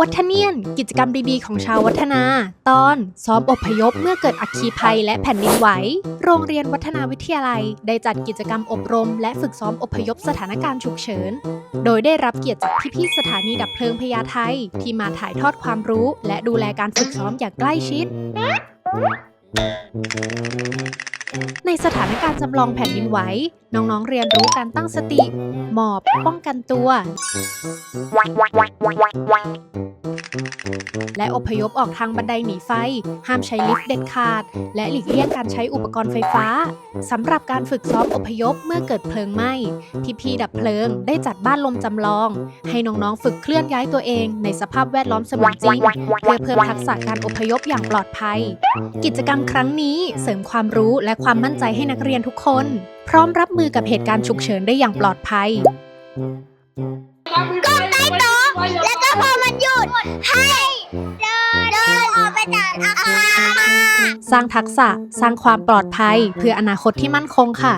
วัฒเนียน กิจกรรมดีๆ ของชาววัฒนา ตอนซ้อมอพยพเมื่อเกิดอัคคีภัยและแผ่นดินไหว โรงเรียนวัฒนาวิทยาลัย ได้จัดกิจกรรมอบรม และฝึกซ้อมอพยพสถานการณ์ฉุกเฉิน โดยได้รับเกียรติจากพี่ๆสถานีดับเพลิงพญาไทที่มาถ่ายทอดความรู้ และดูแลการฝึกซ้อมอย่างใกล้ชิด ในสถานการณ์จำลองแผ่นดินไหว น้องๆเรียนรู้การตั้งสติ หมอบป้องกันตัว และอพยพออกทางบันไดหนีไฟ ห้ามใช้ลิฟต์เด็ดขาด และหลีกเลี่ยงการใช้อุปกรณ์ไฟฟ้าสำหรับการฝึกซ้อมอพยพเมื่อเกิดเพลิงไหม้พี่ดับเพลิงได้จัดบ้านลมจำลอง ให้น้องๆฝึกเคลื่อนย้ายตัวเองในสภาพแวดล้อมเสมือนจริง เพื่อเพิ่มทักษะการอพยพอย่างปลอดภัย กิจกรรมครั้งนี้เสริมความรู้และความมั่นใจให้นักเรียนทุกคน พร้อมรับมือกับเหตุการณ์ฉุกเฉินได้อย่างปลอดภัยก้มใต้โต๊ะแล้วก็พอมันหยุดให้ เดินออกไปจากอาคารสร้างทักษะสร้างความปลอดภัย เพื่ออนาคตที่มั่นคงค่ะ